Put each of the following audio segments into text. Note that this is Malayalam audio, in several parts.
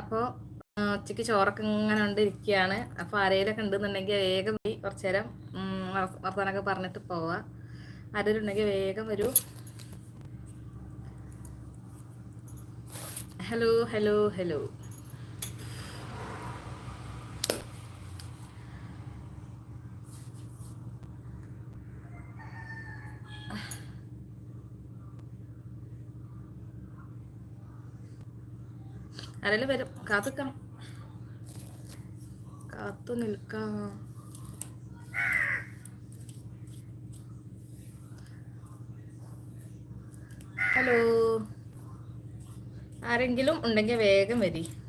അപ്പോൾ ഉച്ചയ്ക്ക് ചോറൊക്കെ ഇങ്ങനെ കൊണ്ടിരിക്കുകയാണ്. അപ്പോൾ ആരെയിലൊക്കെ ഉണ്ടെന്നുണ്ടെങ്കിൽ വേഗം പോയി കുറച്ച് നേരം വർത്തമാനമൊക്കെ പറഞ്ഞിട്ട് പോവാം. ആരെങ്കിലും ഉണ്ടെങ്കിൽ വേഗം വരൂ. Hello hello hello. ആരെങ്കിലും വരും. കാത്തുക്കണം. കാത്തു നിൽക്കാം. ഹലോ. ആരെങ്കിലും ഉണ്ടെങ്കിൽ വേഗം വരി.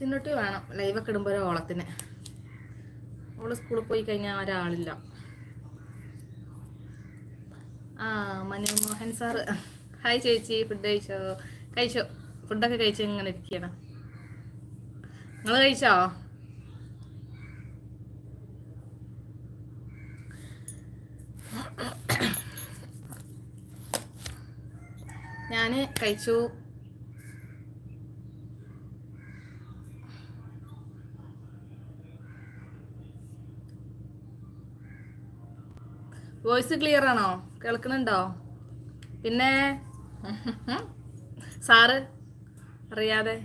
ചിന്നിട്ട് വേണം. ലൈവൊക്കെ ഇടുമ്പോൾ ഒരു ഓളത്തിന്. ഓൾ സ്കൂളിൽ പോയി കഴിഞ്ഞാൽ ഒരാളില്ല. ആ മനുമോഹൻ സാറ് ഹായ് ചേച്ചി. ഫുഡ് കഴിച്ചോ? കഴിച്ചോ? ഫുഡൊക്കെ കഴിച്ചോ ഇങ്ങനെ ഇരിക്കണം നിങ്ങൾ കഴിച്ചോ? ഞാൻ കഴിച്ചു. വോയിസ് ക്ലിയർ ആണോ? കേൾക്കുന്നുണ്ടോ? പിന്നെ? സാറ്? അറിയാതെ.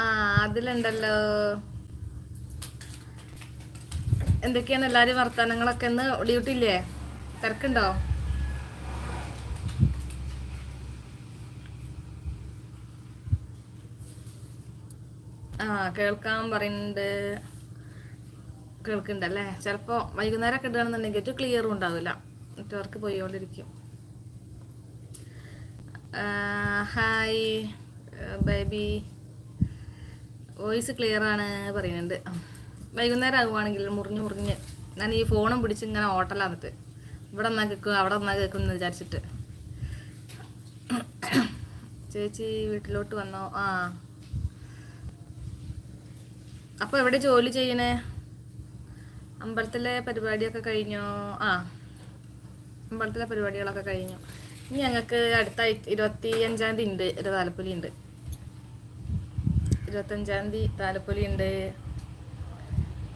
ആ അതിലുണ്ടല്ലോ. എന്തൊക്കെയാണ് എല്ലാരും വർത്തമാനങ്ങളൊക്കെ ഇന്ന് ഡ്യൂട്ടി ഇല്ലേ തിരക്കുണ്ടോ? ആ കേൾക്കാൻ പറയുന്നുണ്ട് കേൾക്കുന്നുണ്ടല്ലേ ചിലപ്പോൾ വൈകുന്നേരം ഒക്കെ ഇടുകയാണെന്നുണ്ടെങ്കിൽ ഏറ്റവും ക്ലിയറും ഉണ്ടാവില്ല. നെറ്റ്വർക്ക് പോയിക്കൊണ്ടിരിക്കും. ഹായ് ബേബി വോയിസ് ക്ലിയർ ആണ് പറയുന്നുണ്ട്. വൈകുന്നേരം ആകുവാണെങ്കിൽ മുറിഞ്ഞ് മുറിഞ്ഞ്. ഞാൻ ഈ ഫോണും പിടിച്ച് ഇങ്ങനെ ഓട്ടലാന്നിട്ട് ഇവിടെ നിന്നാ കേൾക്കും അവിടെ നിന്നാ കേൾക്കും എന്ന് വിചാരിച്ചിട്ട്. ചേച്ചി വീട്ടിലോട്ട് വന്നോ? ആ. അപ്പൊ എവിടെ ജോലി ചെയ്യണേ? അമ്പലത്തിലെ പരിപാടിയൊക്കെ കഴിഞ്ഞോ? ആ അമ്പലത്തിലെ പരിപാടികളൊക്കെ കഴിഞ്ഞു. ഇനി ഞങ്ങൾക്ക് അടുത്ത ഇരുപത്തി അഞ്ചാം തീയതി ഉണ്ട് ഒരു താലപ്പൊലി ഉണ്ട്. ഇരുപത്തഞ്ചാം തീയതി താലപ്പൊലി ഉണ്ട്.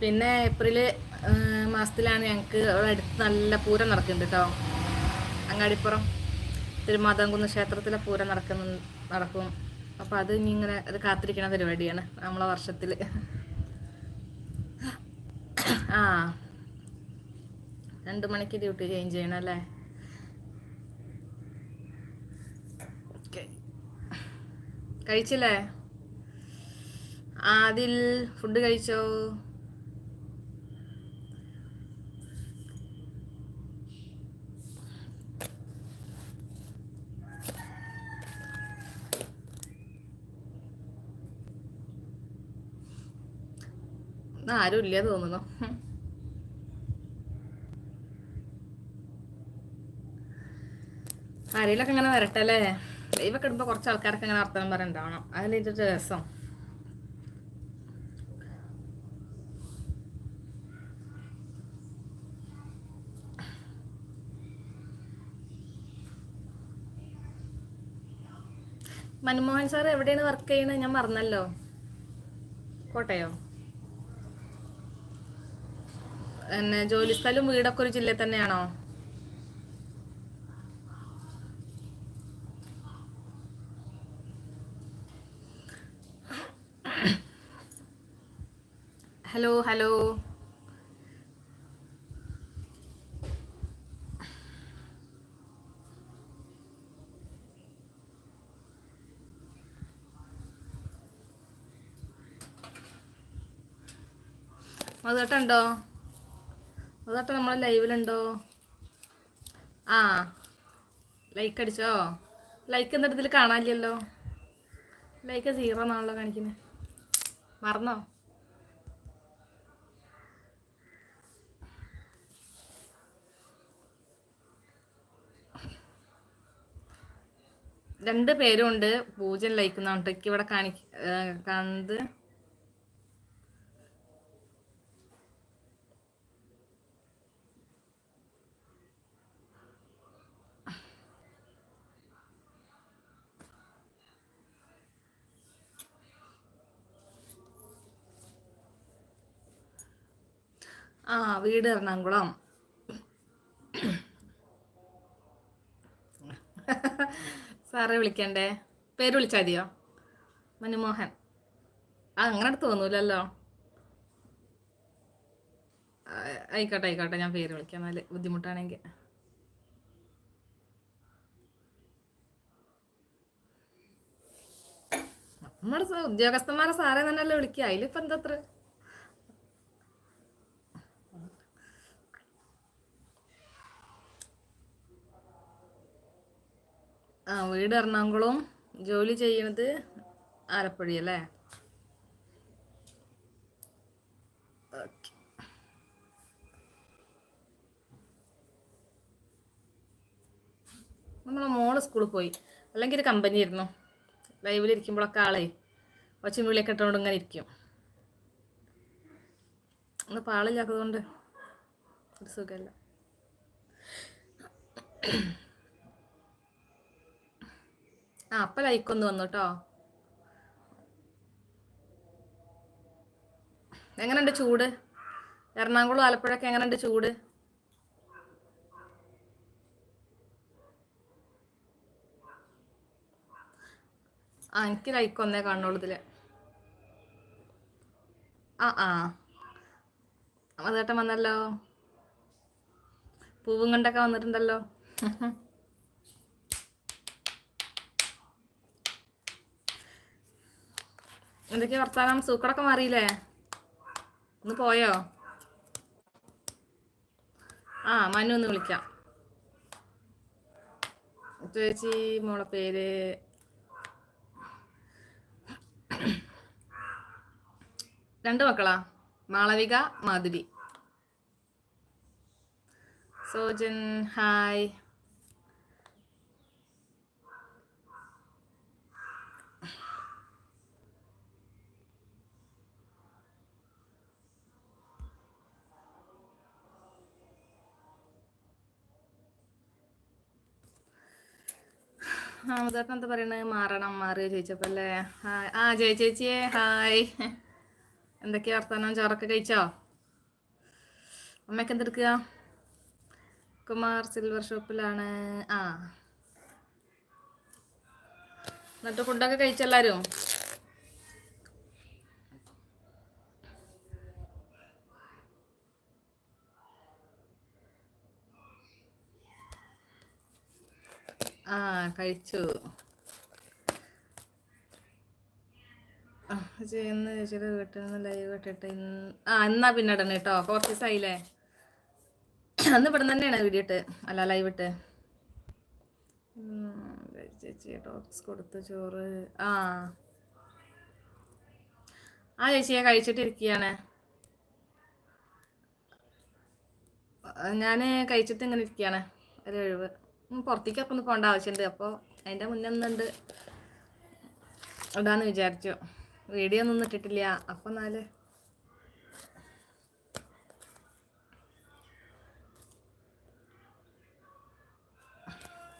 പിന്നെ ഏപ്രിൽ മാസത്തിലാണ് ഞങ്ങൾക്ക് അവിടെ അടുത്ത് നല്ല പൂരം നടക്കുന്നുണ്ട് കേട്ടോ. അങ്ങാടിപ്പുറം തിരുമാതാംകുന്ന് ക്ഷേത്രത്തിലെ പൂരം നടക്കുന്ന നടക്കും. അപ്പോൾ അത് ഇനി ഇങ്ങനെ അത് കാത്തിരിക്കണ പരിപാടിയാണ് നമ്മളെ വർഷത്തിൽ ആ. രണ്ട് മണിക്ക് ഡ്യൂട്ടി ചേഞ്ച് ചെയ്യണം അല്ലേ? കഴിച്ചില്ലേ? ആദിൽ ഫുഡ് കഴിച്ചോ ഇന്ന് ആരും ഇല്ല തോന്നുന്നു. ആരെയിലൊക്കെ ഇങ്ങനെ വരട്ടെ അല്ലേ ലൈവൊക്കെ ഇടുമ്പോൾ കുറച്ച് ആൾക്കാരൊക്കെ ഇങ്ങനെ വർത്തമാനം പറയണ്ടാവണം അതിന്റെ ഒരു രസം. മൻമോഹൻ സാർ എവിടെയാണ് വർക്ക് ചെയ്യുന്നത് ഞാൻ മറന്നല്ലോ. കോട്ടയോ? പിന്നെ ജോലി സ്ഥലം വീടൊക്കെ ഒരു ജില്ലയിൽ തന്നെയാണോ? Hello hello. മധുട്ടണ്ടോ അതാട്ടെ നമ്മളെ ലൈവിലുണ്ടോ? ആ ലൈക്ക് അടിച്ചോ? ലൈക്ക് എന്നിട്ട് ഇതിൽ കാണാനില്ലല്ലോ. ലൈക്ക് സീറോ എന്നാണല്ലോ കാണിക്കുന്നത് മറന്നോ? രണ്ട് പേരും ഉണ്ട് ലൈക്ക് എന്നാണ് ഇവിടെ കാണിക്ക കണ്ട് വീട് എറണാകുളം. സാറെ വിളിക്കണ്ടേ? പേര് വിളിച്ചാൽ മതിയോ? മനുമോഹൻ. ആ അങ്ങനെ തോന്നൂലല്ലോ. ആയിക്കോട്ടെ ആയിക്കോട്ടെ ഞാൻ പേര് വിളിക്കാം. നല്ല ബുദ്ധിമുട്ടാണെങ്കിൽ നമ്മുടെ ഉദ്യോഗസ്ഥന്മാരെ സാറേ തന്നെയല്ലേ വിളിക്കുക. അതിലിപ്പോൾ എന്താ വീട് എറണാകുളം. ജോലി ചെയ്യണത് ആലപ്പുഴ അല്ലേ? നമ്മളെ മോൾ സ്കൂളിൽ പോയി. അല്ലെങ്കിൽ ഒരു കമ്പനി ആയിരുന്നു. ലൈവിൽ ഇരിക്കുമ്പോഴൊക്കെ ആളെ ഒച്ചും വിളിയൊക്കെ ഇട്ടുകൊണ്ട് ഇങ്ങനെ ഇരിക്കും. ഒന്ന് പാളില്ലാത്തതുകൊണ്ട് ഒരു സുഖമല്ല. ആ അപ്പൊ ലൈക്ക് ഒന്ന് വന്നു കേട്ടോ എങ്ങനെയുണ്ട് ചൂട്? എറണാകുളം ആലപ്പുഴയൊക്കെ എങ്ങനെയുണ്ട് ചൂട്? ആ എനിക്ക് ലൈക്ക് ഒന്നേ കാണുള്ളൂ ഇതിൽ. ആ ആ. അതേട്ടൻ വന്നല്ലോ. പൂവും കൊണ്ടൊക്കെ വന്നിട്ടുണ്ടല്ലോ. എന്തൊക്കെയാ വർത്താനം? സൂക്കടൊക്കെ മാറിയില്ലേ? ഒന്ന് പോയോ? ആ മനു ഒന്ന് വിളിക്കാം. ചേച്ചി? മോളെ പേര്? രണ്ട് മക്കളാ. മാളവിക മാധുരി. സോജൻ ഹായ്. അമൃതേട്ടൻ എന്താ പറയണത് മാറണം മാറുക ചോദിച്ചപ്പോ അല്ലേ? ആ ജയ ചേച്ചിയെ ഹായ്. എന്തൊക്കെയാ വർത്തമാനം ചോറൊക്കെ കഴിച്ചോ? അമ്മയൊക്കെ എന്തെടുക്കുക? കുമാർ സിൽവർ ഷോപ്പിലാണ്. ആ. എന്നിട്ട് ഫുഡൊക്കെ കഴിച്ചെല്ലാരും ആ കഴിച്ചു. ഇന്ന് ചേച്ചിയുടെ വീട്ടിൽ ലൈവ് ഇട്ടിട്ട് ഇന്ന് ആ എന്നാ പിന്നെ ഇടണം കേട്ടോ കുറച്ച് ദിവസമായില്ലേ അന്ന് ഇവിടെ തന്നെയാണ് വീഡിയോ ഇട്ട്. അല്ല ലൈവ് ഇട്ട്. ചേച്ചി ടോപ്സ് കൊടുത്ത് ചോറ്. ആ. ആ ചേച്ചിയെ കഴിച്ചിട്ടിരിക്കുകയാണ് ഞാൻ കഴിച്ചിട്ട് ഇങ്ങനെ ഇരിക്കുകയാണ് ഒരു കഴിവ് പുറത്തേക്ക് അപ്പം ഒന്ന് പോകേണ്ട ആവശ്യമുണ്ട് അപ്പോൾ അതിന്റെ മുന്നേ ഒന്നുണ്ട്. ഇടാന്ന് വിചാരിച്ചു. വീഡിയോ ഒന്നും ഇട്ടിട്ടില്ല. അപ്പം എന്നാൽ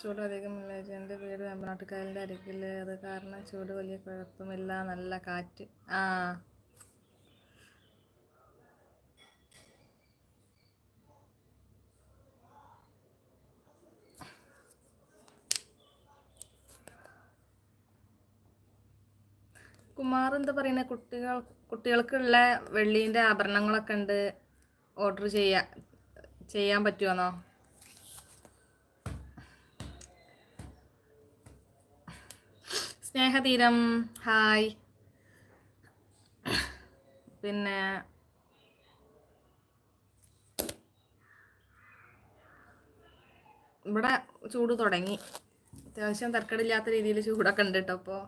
ചൂട് അധികം എന്റെ വീട് വെമ്പനാട്ടുകായലിന്റെ അരികിൽ അത് കാരണം ചൂട് വലിയ കുഴപ്പമില്ല. നല്ല കാറ്റ്. ആ. കുമാർ എന്താ പറയുന്നത് കുട്ടികൾ കുട്ടികൾക്കുള്ള വെള്ളീന്റെ ആഭരണങ്ങളൊക്കെ ഉണ്ട്. ഓർഡർ ചെയ്യാ ചെയ്യാൻ പറ്റുമെന്നോ സ്നേഹതീരം ഹായ്. പിന്നെ ഇവിടെ ചൂട് തുടങ്ങി. അത്യാവശ്യം തർക്കടില്ലാത്ത രീതിയിൽ ചൂടൊക്കെ ഉണ്ട് കേട്ടോ അപ്പോൾ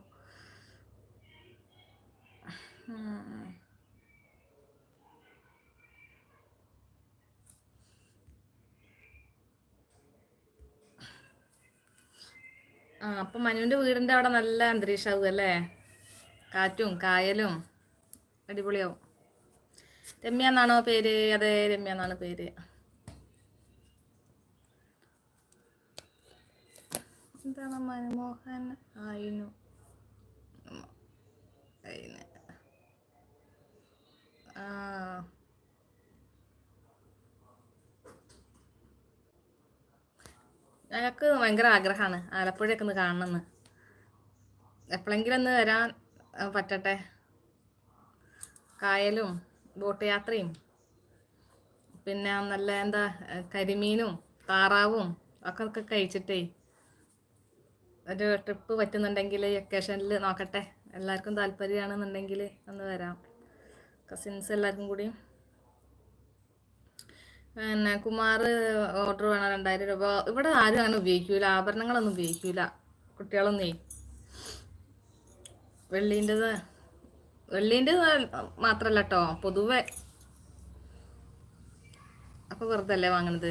ആ അപ്പൊ മനുവിന്റെ വീടിന്റെ അവിടെ നല്ല അന്തരീക്ഷാവും അല്ലേ? കാറ്റും കായലും. അടിപൊളിയാവും. രമ്യ എന്നാണോ പേര്? അതെ രമ്യ എന്നാണ് പേര്. എന്താണ് മനമോഹൻ? ആയിനു. അയിന്. ഞങ്ങൾക്ക് ഭയങ്കര ആഗ്രഹമാണ് ആലപ്പുഴയൊക്കെ ഒന്ന് കാണണമെന്ന് എപ്പോഴെങ്കിലും ഒന്ന് വരാൻ പറ്റട്ടെ? കായലും ബോട്ട് യാത്രയും. പിന്നെ നല്ല എന്താ കരിമീനും താറാവും ഒക്കെ ഒക്കെ കഴിച്ചിട്ടേ. ഒരു ട്രിപ്പ് പറ്റുന്നുണ്ടെങ്കിൽ വെക്കേഷനിൽ നോക്കട്ടെ. എല്ലാവർക്കും താല്പര്യമാണെന്നുണ്ടെങ്കിൽ ഒന്ന് വരാം. കസിൻസ് എല്ലാവർക്കും കൂടി. പിന്നെ കുമാർ ഓർഡർ വേണം? രണ്ടായിരം രൂപ. ഇവിടെ ആരും അങ്ങനെ ഉപയോഗിക്കൂല. ആഭരണങ്ങളൊന്നും ഉപയോഗിക്കൂല. കുട്ടികളൊന്നേ. വെള്ളീന്റെത് വെള്ളീന്റെത് മാത്രല്ല കേട്ടോ പൊതുവെ. അപ്പൊ വെറുതെ അല്ലേ വാങ്ങണത്?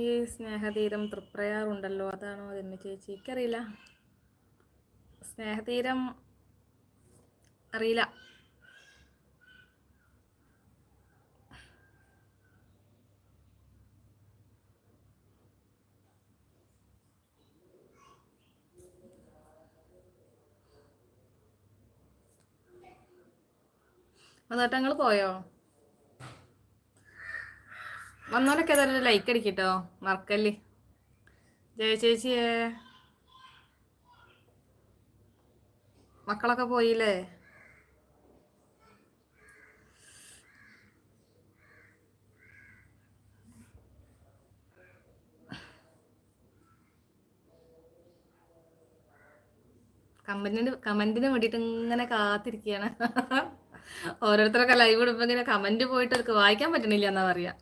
ഈ സ്നേഹതീരം തൃപ്രയാറുണ്ടല്ലോ. അതാണോ അതെന്നെ ചേച്ചി? എനിക്കറിയില്ല. സ്നേഹതീരം അറിയില്ല. വന്നിട്ട് നിങ്ങൾ പോയോ? വന്നോലൊക്കെ ഏതായാലും ലൈക്ക് അടിക്കട്ടോ മറക്കല്ലേ. ജയ ചേച്ചിയെ. മക്കളൊക്കെ പോയില്ലേ? കമന്റിന് കമന്റിന് വേണ്ടിയിട്ട് ഇങ്ങനെ കാത്തിരിക്കുകയാണ് ഓരോരുത്തരൊക്കെ ലൈവ് ഇടുമ്പോ ഇങ്ങനെ കമന്റ് പോയിട്ട് അവർക്ക് വായിക്കാൻ പറ്റണില്ല എന്നാ പറയാ.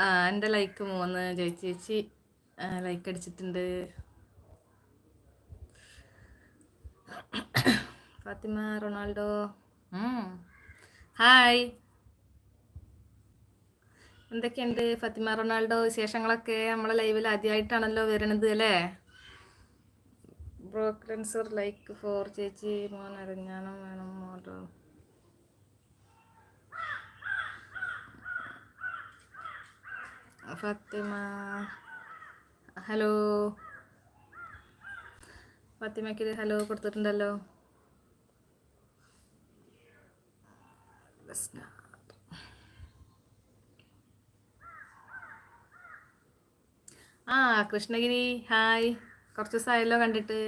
ആ എന്റെ ലൈക്ക് മൂന്ന് ചേച്ചി ചേച്ചി ലൈക്ക് അടിച്ചിട്ടുണ്ട്. ഫാത്തിമ റൊണാൾഡോ. ഹായ്. എന്തൊക്കെയുണ്ട് ഫാത്തിമ റൊണാൾഡോ വിശേഷങ്ങളൊക്കെ? നമ്മളെ ലൈവിൽ ആദ്യമായിട്ടാണല്ലോ വരണത് അല്ലേ? ബ്രോക്ലൻസർ ലൈക്ക് ഫോർ ചേച്ചി മോൻ അരഞ്ഞാണം വേണം മോട്ടോ. ഫാത്തിമ. ഹലോ. ഫാത്തിമയ്ക്ക് ഹലോ കൊടുത്തിട്ടുണ്ടല്ലോ. ആ കൃഷ്ണഗിരി ഹായ്. കുറച്ച് ദിവസമായല്ലോ കണ്ടിട്ട്.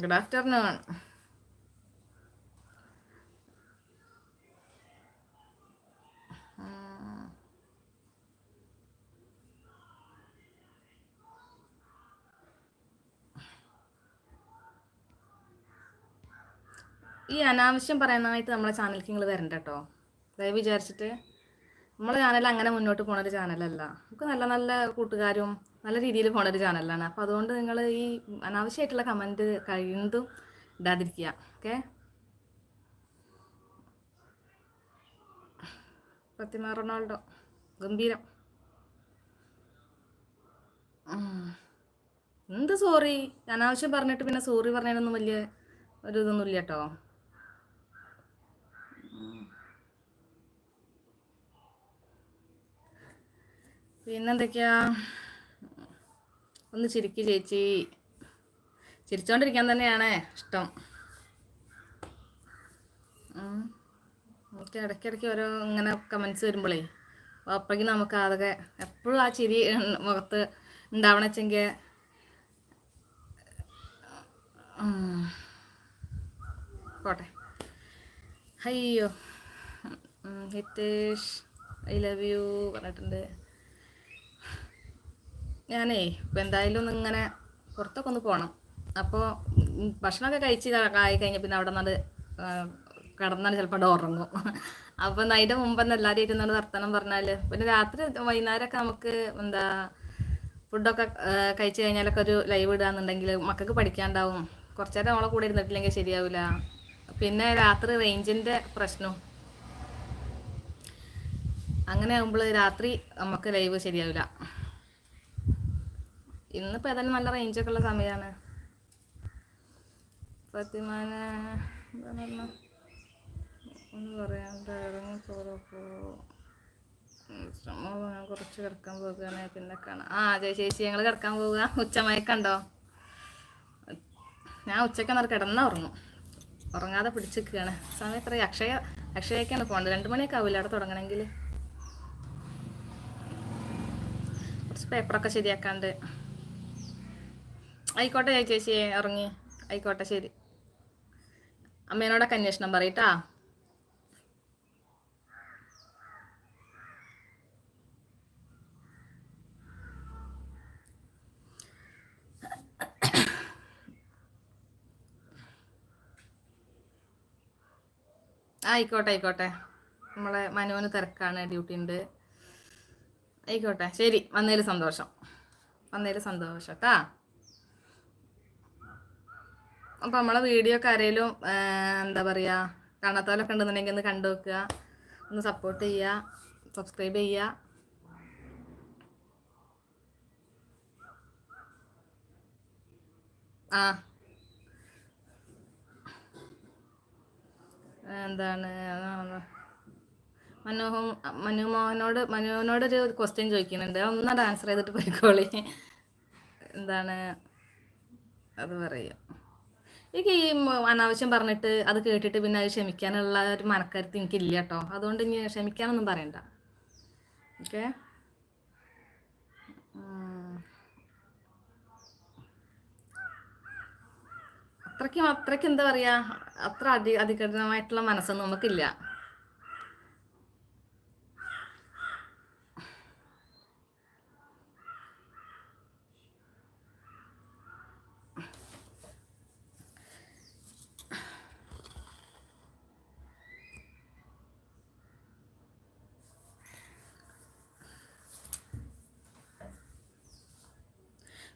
ഗുഡ് ആഫ്റ്റർനൂൺ ഈ അനാവശ്യം പറയാനായിട്ട് നമ്മളെ ചാനലിലേക്ക് നിങ്ങൾ വരണ്ട കേട്ടോ ദയവ് വിചാരിച്ചിട്ട് നമ്മളെ ചാനൽ അങ്ങനെ മുന്നോട്ട് പോണ ഒരു ചാനലല്ല. നമുക്ക് നല്ല നല്ല കൂട്ടുകാരും നല്ല രീതിയിൽ പോണ ഒരു ചാനലാണ്. അപ്പോൾ അതുകൊണ്ട് നിങ്ങൾ ഈ അനാവശ്യമായിട്ടുള്ള കമന്റ് കഴിയുന്നതും ഇടാതിരിക്കുക. ഓക്കെ? ഫത്തിമ റൊണാൾഡോ. ഗംഭീരം. എന്ത് സോറി? അനാവശ്യം പറഞ്ഞിട്ട് പിന്നെ സോറി പറഞ്ഞതിനൊന്നും വലിയ ഒരു ഇതൊന്നും ഇല്ല കേട്ടോ പിന്നെന്തൊക്കെയാ? ഒന്ന് ചിരിക്ക് ചേച്ചി. ചിരിച്ചോണ്ടിരിക്കാൻ തന്നെയാണ് ഇഷ്ടം. നമുക്ക് ഇടയ്ക്കിടയ്ക്ക് ഓരോ ഇങ്ങനെ കമൻസ് വരുമ്പോഴേ അപ്പോഴേക്കും നമുക്ക് അതൊക്കെ എപ്പോഴും ആ ചിരി മുഖത്ത് ഉണ്ടാവണച്ചെങ്കിൽ പോട്ടെ. അയ്യോ. ഹിതേഷ് ഐ ലവ് യു പറഞ്ഞിട്ടുണ്ട്. ഞാനേ ഇപ്പം എന്തായാലും ഒന്ന് ഇങ്ങനെ പുറത്തൊക്കെ ഒന്ന് പോകണം അപ്പോൾ ഭക്ഷണമൊക്കെ കഴിച്ച് ആയി കഴിഞ്ഞ പിന്നെ അവിടെ നിന്നത് കിടന്നാൽ ചിലപ്പോൾ അവിടെ ഉറങ്ങും. അപ്പോൾ അതിന്റെ മുമ്പ് എല്ലാവരും ഇരുന്നാണ് വർത്തമാനം പറഞ്ഞാൽ പിന്നെ രാത്രി വൈകുന്നേരമൊക്കെ നമുക്ക് എന്താ ഫുഡൊക്കെ കഴിച്ച് കഴിഞ്ഞാലൊക്കെ ഒരു ലൈവ് ഇടുകയെന്നുണ്ടെങ്കിൽ മക്കൾക്ക് പഠിക്കാണ്ടാവും. കുറച്ച് നേരം അവളെ കൂടെ ഇരുന്നിട്ടില്ലെങ്കിൽ ശരിയാവില്ല പിന്നെ രാത്രി റേഞ്ചിന്റെ പ്രശ്നവും അങ്ങനെ ആകുമ്പോൾ രാത്രി നമുക്ക് ലൈവ് ശരിയാവില്ല ഇന്നിപ്പോൾ ഏതായാലും നല്ല റേഞ്ചൊക്കെ ഉള്ള സമയമാണ് ഫത്തിമാന ഒന്ന് ചോറപ്പോ കുറച്ച് കിടക്കാൻ പോകുകയാണ്. പിന്നെ കാണാം. ആ അതെ ചേച്ചി ഞങ്ങൾ കിടക്കാൻ പോവുക. ഉച്ചമയക്കണ്ടോ ഞാൻ ഉച്ചയ്ക്ക് അന്നേരം കിടന്നാ ഉറങ്ങും. ഉറങ്ങാതെ പിടിച്ചിരിക്കുകയാണ്. സമയം എത്ര അക്ഷയ അക്ഷയക്കാണ് പോകേണ്ടത്. രണ്ട് മണിയൊക്കെ ആവില്ല അവിടെ തുടങ്ങണമെങ്കിൽ കുറച്ച് പേപ്പറൊക്കെ ശരിയാക്കാണ്ട്. ആയിക്കോട്ടെ ചേച്ചി ഇറങ്ങി. ആയിക്കോട്ടെ ശരി. അമ്മേനോടൊക്കെ അന്വേഷണം പറയട്ടാ. ആയിക്കോട്ടെ ആയിക്കോട്ടെ. നമ്മളെ മനുവിന് തിരക്കാണ് ഡ്യൂട്ടി ഉണ്ട്. ആയിക്കോട്ടെ ശരി. വന്നതിൽ സന്തോഷം. വന്നതിൽ സന്തോഷം കേട്ടാ. അപ്പോൾ നമ്മളെ വീഡിയോ ഒക്കെ ആരെങ്കിലും എന്താ പറയുക കാണാത്തവരൊക്കെ ഉണ്ടെന്നുണ്ടെങ്കിൽ ഒന്ന് കണ്ടു നോക്കുക. ഒന്ന് സപ്പോർട്ട് ചെയ്യുക. സബ്സ്ക്രൈബ് ചെയ്യുക. ആ. എന്താണ്? മനോഹം മനുമോഹനോട് മനുവിനോടൊരു ക്വസ്റ്റ്യൻ ചോദിക്കുന്നുണ്ട്. ഒന്നാട് ആൻസർ ചെയ്തിട്ട് പോയിക്കോളി. എന്താണ്? അത് പറയുക എനിക്ക് ഈ അനാവശ്യം പറഞ്ഞിട്ട് അത് കേട്ടിട്ട് പിന്നെ അത് ക്ഷമിക്കാനുള്ള ഒരു മനക്കരുത്ത് എനിക്കില്ല കേട്ടോ അതുകൊണ്ട് ഇനി ക്ഷമിക്കാനൊന്നും പറയണ്ട. ഓക്കെ അത്രയ്ക്കും അത്രയ്ക്ക് എന്താ പറയുക അത്ര അധി അധികൃതമായിട്ടുള്ള മനസ്സൊന്നും നമുക്കില്ല.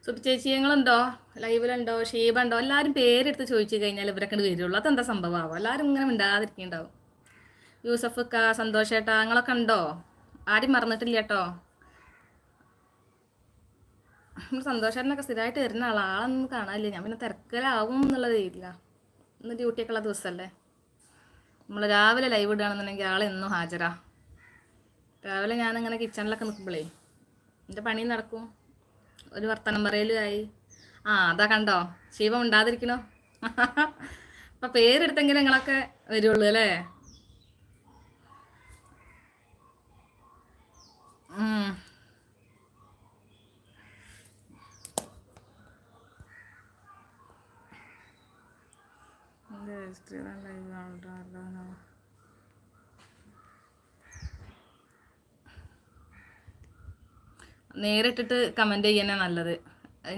സുബി ചേച്ചി ഞങ്ങളുണ്ടോ ലൈവിലുണ്ടോ? ഷീബുണ്ടോ? എല്ലാവരും പേരെടുത്ത് ചോദിച്ചു കഴിഞ്ഞാൽ ഇവരൊക്കെ വരുള്ളൂ. അതെന്താ സംഭവമാവും? എല്ലാവരും ഇങ്ങനെ മിണ്ടാതിരിക്കുന്നുണ്ടാവും യൂസഫ് ക സന്തോഷേട്ടാ നിങ്ങളൊക്കെ ഉണ്ടോ? ആരും മറന്നിട്ടില്ല കേട്ടോ. സന്തോഷേട്ടനൊക്കെ സ്ഥിരമായിട്ട് വരുന്ന ആളാ. ആളൊന്നും കാണാനില്ല. ഞാൻ പിന്നെ തിരക്കലാവും എന്നുള്ളത് ഇല്ല ഇന്ന് ഡ്യൂട്ടിയൊക്കെ ഉള്ള ദിവസമല്ലേ നമ്മൾ രാവിലെ ലൈവ് ഇടുകയാണെന്നുണ്ടെങ്കിൽ എന്നും ഹാജരാ. രാവിലെ ഞാനിങ്ങനെ കിച്ചണിലൊക്കെ നിൽക്കുമ്പോഴേ എന്റെ പണി നടക്കും. ഒരു വർത്തമാനം പറയലും ആയി. ആ അതാ കണ്ടോ? ശിവം ഉണ്ടാതിരിക്കണോ? അപ്പൊ പേരെടുത്തെങ്കിലും നിങ്ങളൊക്കെ വരുള്ളൂ അല്ലേ? ഉം. എന്റെ രജിസ്റ്റർ ലൈവ് കാണാൻ നേരിട്ടിട്ട് കമന്റ് ചെയ്യാനാണ് നല്ലത്.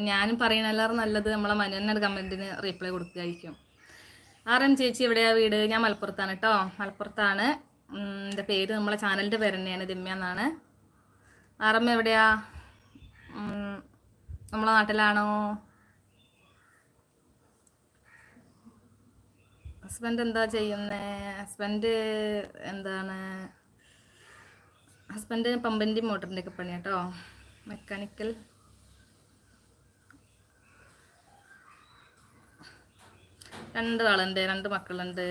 ഞാനും പറയണല്ലാറും നല്ലത് നമ്മളെ മനുവിനൊരു കമന്റിന് റീപ്ലൈ കൊടുക്കുകയായിരിക്കും ആർ എം ചേച്ചി എവിടെയാ വീട്? ഞാൻ മലപ്പുറത്താണ് കേട്ടോ. മലപ്പുറത്താണ്. എന്റെ പേര് നമ്മളെ ചാനലിന്റെ പേര് തന്നെയാണ് രമ്യ എന്നാണ്. ആർ എം എവിടെയാ നമ്മളെ നാട്ടിലാണോ? ഹസ്ബൻഡ് എന്താ ചെയ്യുന്നത് ഹസ്ബൻഡ് എന്താണ്? ഹസ്ബൻഡ് പമ്പന്റെയും മോട്ടറിന്റെയൊക്കെ പണിയാട്ടോ മെക്കാനിക്കൽ. രണ്ട് ആളുണ്ട് രണ്ട് മക്കളുണ്ട്.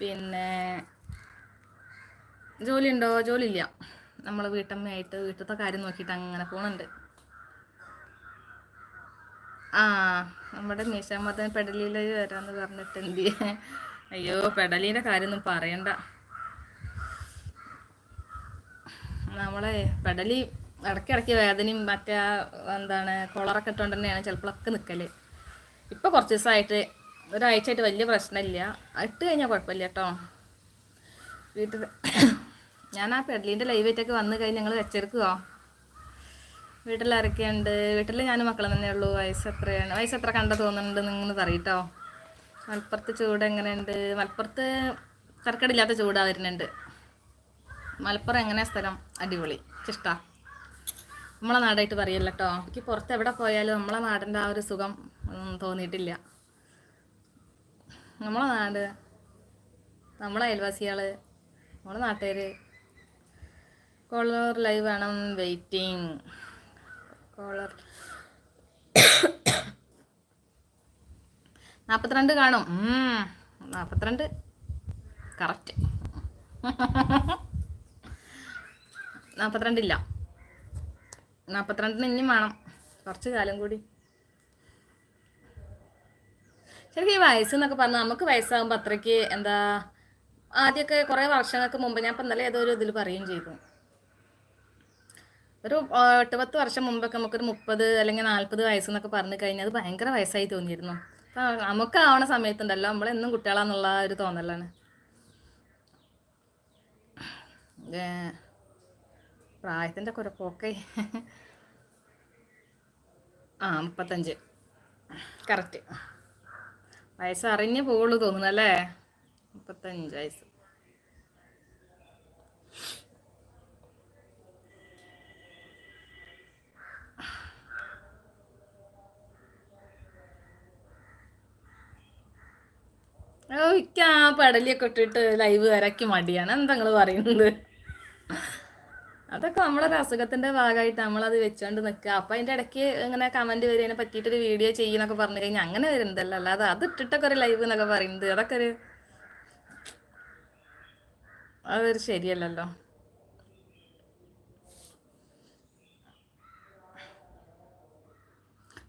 പിന്നെ ജോലി ഉണ്ടോ ജോലി ഇല്ല നമ്മൾ വീട്ടമ്മയായിട്ട് വീട്ടിലത്തെ കാര്യം നോക്കിയിട്ട് അങ്ങനെ പോകുന്നുണ്ട് ആ നമ്മുടെ മീശാമതൻ പെടലിയിൽ വരാന്ന് പറഞ്ഞിട്ടുണ്ട് അയ്യോ പെടലീന്റെ കാര്യമൊന്നും പറയണ്ട. നമ്മളെ പെടലി ഇടയ്ക്കിടയ്ക്ക് വേദനയും മറ്റേ എന്താണ് കോളറൊക്കെ ഇട്ടുകൊണ്ട് തന്നെയാണ് ചിലപ്പോഴൊക്കെ നിൽക്കൽ ഇപ്പം കുറച്ച് ദിവസമായിട്ട് ഒരാഴ്ചയായിട്ട് വലിയ പ്രശ്നമില്ല. ഇട്ട് കഴിഞ്ഞാൽ കുഴപ്പമില്ല കേട്ടോ. വീട്ടിൽ ഞാൻ ആ പെഡലിന്റെ ലൈവായിട്ടൊക്കെ വന്നു കഴിഞ്ഞ് ഞങ്ങൾ വെച്ചെടുക്കുവോ? വീട്ടിൽ ആരൊക്കെയുണ്ട്? വീട്ടിൽ ഞാൻ മക്കൾ തന്നെ ഉള്ളൂ. വയസ്സ് എത്രയാണ്? വയസ്സ് എത്ര കണ്ട തോന്നുന്നുണ്ട് നിങ്ങൾ പറയട്ടോ മലപ്പുറത്ത് ചൂട് എങ്ങനെയുണ്ട്? മലപ്പുറത്ത് തരക്കടില്ലാത്ത ചൂടാ വരുന്നുണ്ട്. മലപ്പുറം എങ്ങനെ സ്ഥലം? അടിപൊളി. ഇഷ്ടാ. നമ്മളെ നാടായിട്ട് പറയല്ല കേട്ടോ എനിക്ക് പുറത്ത് എവിടെ പോയാലും നമ്മളെ നാടിന്റെ ആ ഒരു സുഖം തോന്നിയിട്ടില്ല. നമ്മളെ നാട് നമ്മളെ അയൽവാസികൾ നമ്മളെ നാട്ടുകാർ കോളർ ലൈവ് വേണം വെയിറ്റിംഗ്. കോളർ. നാൽപ്പത്തിരണ്ട് കാണും. നാൽപ്പത്തിരണ്ട് കറക്റ്റ്. നാൽപ്പത്തിരണ്ടില്ല നാൽപ്പത്തിരണ്ടിന് ഇനിയും വേണം. കുറച്ച് കാലം കൂടി. ശരിക്കും ഈ വയസ്സ് എന്നൊക്കെ പറഞ്ഞാൽ നമുക്ക് വയസ്സാകുമ്പോൾ അത്രയ്ക്ക് എന്താ ആദ്യമൊക്കെ കുറേ വർഷങ്ങൾക്ക് മുമ്പ് ഞാൻ ഇപ്പം ഇന്നലെ ഏതോ ഒരു ഇതിൽ പറയുകയും ചെയ്തു. ഒരു എട്ട് പത്ത് വർഷം മുമ്പൊക്കെ നമുക്കൊരു മുപ്പത് അല്ലെങ്കിൽ നാൽപ്പത് വയസ്സെന്നൊക്കെ പറഞ്ഞു കഴിഞ്ഞാൽ അത് ഭയങ്കര വയസ്സായി തോന്നിയിരുന്നു. അപ്പം നമുക്ക് ആവണ സമയത്തുണ്ടല്ലോ. നമ്മളെന്നും കുട്ടികളാന്നുള്ള ഒരു തോന്നലാണ്. പ്രായത്തിന്റെ കുഴപ്പമൊക്കെ ആ മുപ്പത്തഞ്ച്. കറക്റ്റ്. വയസ്സ് അറിഞ്ഞ് പോവുള്ളൂ തോന്നുന്നു അല്ലേ? മുപ്പത്തഞ്ച് വയസ്സ്. ഓ ഇക്ക പടലിയൊക്കെ ഇട്ടിട്ട് ലൈവ് വരക്കി മടിയാണ്. എന്താ നിങ്ങൾ പറയുന്നത്? അതൊക്കെ നമ്മളൊരു അസുഖത്തിന്റെ ഭാഗമായിട്ട് നമ്മളത് വെച്ചോണ്ട് നിൽക്കുക അപ്പൊ അതിന്റെ ഇടയ്ക്ക് ഇങ്ങനെ കമന്റ് വരും അതിനെ പറ്റിയിട്ടൊരു വീഡിയോ ചെയ്യുന്നൊക്കെ പറഞ്ഞു കഴിഞ്ഞാൽ അങ്ങനെ വരുന്നതല്ല. അല്ലാതെ അത് ഇട്ടിട്ടൊക്കെ ഒരു ലൈവ് എന്നൊക്കെ പറയുന്നത് അതൊക്കെ ഒരു അതൊരു ശരിയല്ലല്ലോ.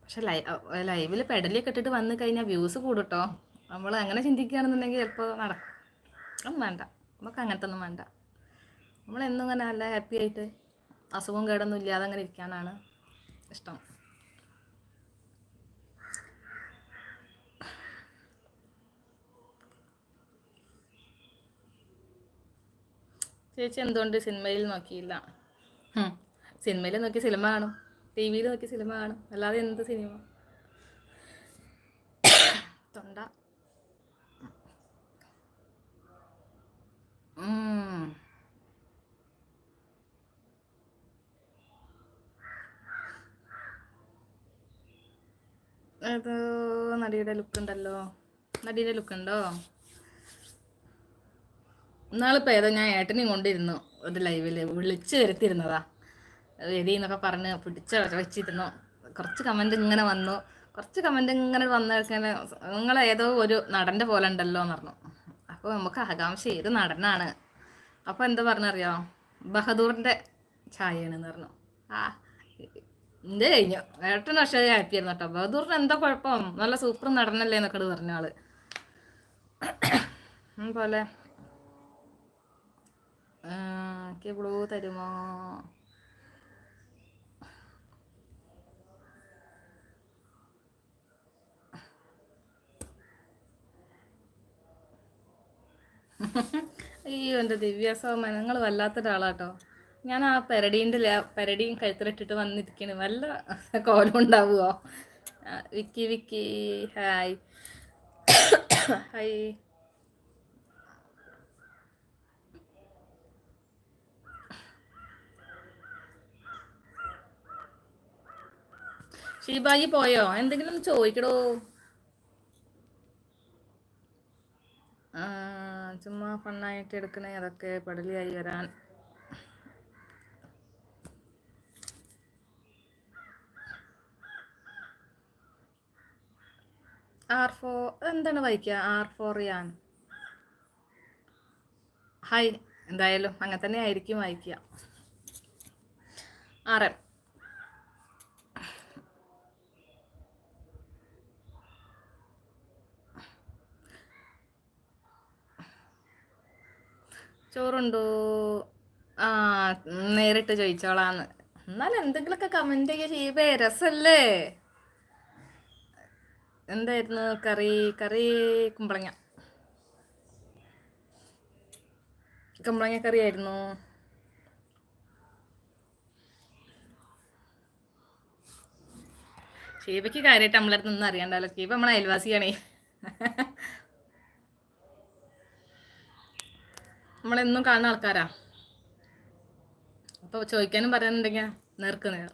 പക്ഷെ ലൈ ലൈവിൽ പെടലിയൊക്കെ ഇട്ടിട്ട് വന്നു കഴിഞ്ഞാൽ വ്യൂസ് കൂടുട്ടോ. നമ്മൾ അങ്ങനെ ചിന്തിക്കുകയാണെന്നുണ്ടെങ്കിൽ ചിലപ്പോൾ നടക്കും. ഒന്നും വേണ്ട. നമുക്ക് അങ്ങനത്തെ ഒന്നും വേണ്ട. നമ്മളെന്നും ഇങ്ങനെ നല്ല ഹാപ്പി ആയിട്ട് അസുഖം കേടൊന്നും ഇല്ലാതെ അങ്ങനെ ഇരിക്കാനാണ് ഇഷ്ടം. ചേച്ചി എന്തുകൊണ്ട് സിനിമയിൽ നോക്കിയില്ല? സിനിമയിൽ നോക്കി സിനിമ കാണും. ടി വിയിൽ നോക്കി സിനിമ കാണും. അല്ലാതെ എന്ത് സിനിമ? തൊണ്ട. ഏതോ നടിയുടെ ലുക്ക് ഉണ്ടല്ലോ നടിയുടെ ലുക്ക് ഉണ്ടോ ഇന്നാളിപ്പോൾ ഏതോ ഞാൻ ഏട്ടനെയും കൊണ്ടിരുന്നു ഒരു ലൈവിൽ. വിളിച്ചു വരുത്തിയിരുന്നതാ. വരി എന്നൊക്കെ പറഞ്ഞ് പിടിച്ച വെച്ചിരുന്നു. കുറച്ച് കമന്റ് ഇങ്ങനെ വന്നു. കുറച്ച് കമന്റ് ഇങ്ങനെ വന്നിങ്ങനെ നിങ്ങൾ ഏതോ ഒരു നടന്റെ പോലെ ഉണ്ടല്ലോ എന്ന് പറഞ്ഞു. അപ്പോൾ നമുക്ക് ആകാംക്ഷ ഏത് നടനാണ്? അപ്പോൾ എന്താ പറഞ്ഞറിയോ? ബഹദൂറിന്റെ ഛായയാണെന്ന് പറഞ്ഞു. ആ എന്റെ കഴിഞ്ഞു ഏട്ടൻ പക്ഷേ ഹാപ്പി ആയിരുന്നു കേട്ടോ. ബഹദൂറിന് എന്താ കുഴപ്പം? നല്ല സൂപ്പർ നടനല്ലേ എന്നൊക്കെ പറഞ്ഞ ആൾ. പോലെ. ബ്ലൂ തരുമോ? അയ്യോ എന്റെ ദിവ്യാസോമൻ നിങ്ങൾ വല്ലാത്തൊരാളാട്ടോ ഞാൻ ആ പെരടീന്റെ പെരടിയും കഴുത്തിലിട്ടിട്ട് വന്നിരിക്കണ്. വല്ല കോലം ഉണ്ടാവുമോ വിക്കി വിക്കി ഹായ്. ഹായ്. ഷീബായി പോയോ? എന്തെങ്കിലും ചോദിക്കടോ. ചുമ്മാ ഫണ്ണായിട്ട് എടുക്കണേ. അതൊക്കെ പടലിയായി വരാൻ. ആർ ഫോർ എന്താണ് വായിക്കുക ആർ ആണ് ഹായ് എന്തായാലും അങ്ങനെ തന്നെ ആയിരിക്കും വായിക്കുക എം ചോറുണ്ടോ? ആ നേരിട്ട് ചോദിച്ചോളാന്ന്. എന്നാൽ എന്തെങ്കിലുമൊക്കെ കമന്റ് ചെയ്യുക ചെയ്യേ. രസല്ലേ? എന്തായിരുന്നു കറി? കറി കുമ്പളങ്ങ. കുമ്പളങ്ങ കറി ആയിരുന്നു ഷീബയ്ക്ക് കാര്യമായിട്ട് നമ്മളടുത്ത് ഒന്നും അറിയണ്ടല്ലോ ഷീബ നമ്മളെ അയൽവാസിയാണേ. നമ്മളെന്നും കാണുന്ന ആൾക്കാരാ. അപ്പോൾ ചോദിക്കാനും പറയാനുണ്ടെങ്കിൽ നേർക്ക് നേർ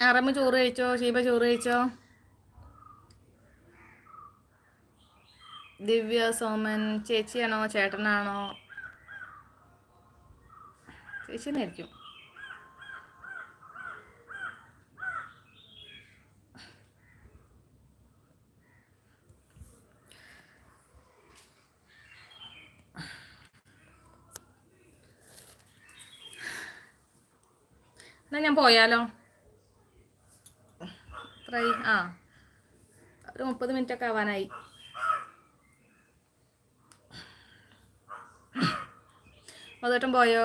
അറമ്മ ചോറ് കഴിച്ചോ? ഷീബ ചോറ് കഴിച്ചോ? ദിവ്യ സോമൻ ചേച്ചിയാണോ? ചേട്ടനാണോ? ചേച്ചി തന്നെയായിരിക്കും എന്നാ ഞാൻ പോയാലോ? എത്രയായി ആ. ഒരു മുപ്പത് മിനിറ്റ് ഒക്കെ ആവാനായി. മധുട്ടം പോയോ?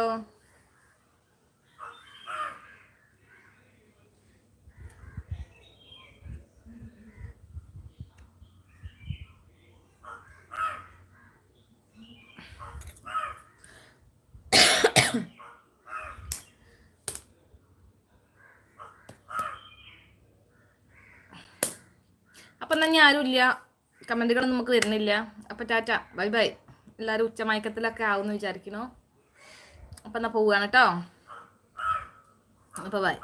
അപ്പം ആരുമില്ല. കമന്റുകളൊന്നും നമുക്ക് വരുന്നില്ല. അപ്പം ടാറ്റ ബൈ ബൈ. എല്ലാവരും ഉച്ചമയക്കത്തിലൊക്കെ ആവുമെന്ന് വിചാരിക്കണോ അപ്പം എന്നാൽ പോവുകയാണ് കേട്ടോ അപ്പോൾ ബൈ